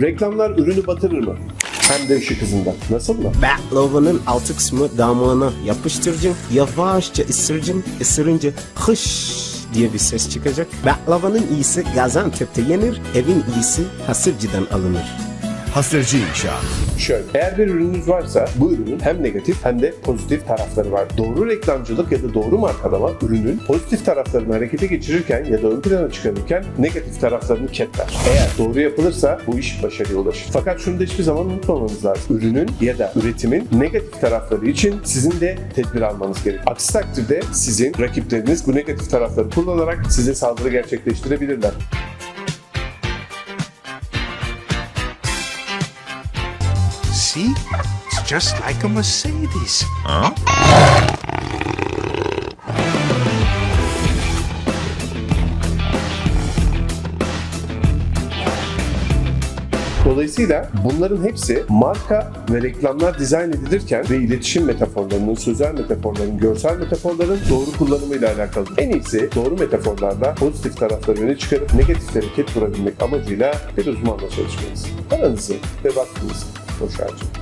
Reklamlar ürünü batırır mı? Hem de ışık hızında. Nasıl mı? Baklavanın altı kısmı damağına yapıştıracaksın. Yavaşça ısıracaksın. Isırınca hış diye bir ses çıkacak. Baklavanın iyisi Gaziantep'te yenir. Evin iyisi Hasırcı'dan alınır. Hasırcı İnşaat. Şöyle, eğer bir ürününüz varsa bu ürünün hem negatif hem de pozitif tarafları var. Doğru reklamcılık ya da doğru markalama ürünün pozitif taraflarını harekete geçirirken ya da ön plana çıkarırken negatif taraflarını ketler. Eğer doğru yapılırsa bu iş başarıya ulaşır. Fakat şunu da hiçbir zaman unutmamanız lazım. Ürünün ya da üretimin negatif tarafları için sizin de tedbir almanız gerekir. Aksi takdirde sizin rakipleriniz bu negatif tarafları kullanarak size saldırı gerçekleştirebilirler. See? It's just like a Mercedes. Huh? Dolayısıyla bunların hepsi marka ve reklamlar dizayn edilirken ve iletişim metaforlarının, sözel metaforların, görsel metaforların doğru kullanımıyla alakalıdır. En iyisi doğru metaforlarla pozitif tarafları öne çıkarıp negatifleri ket vurabilmek amacıyla bir uzmanla çalışmanız. Paranızı ve vaktinizi forjado.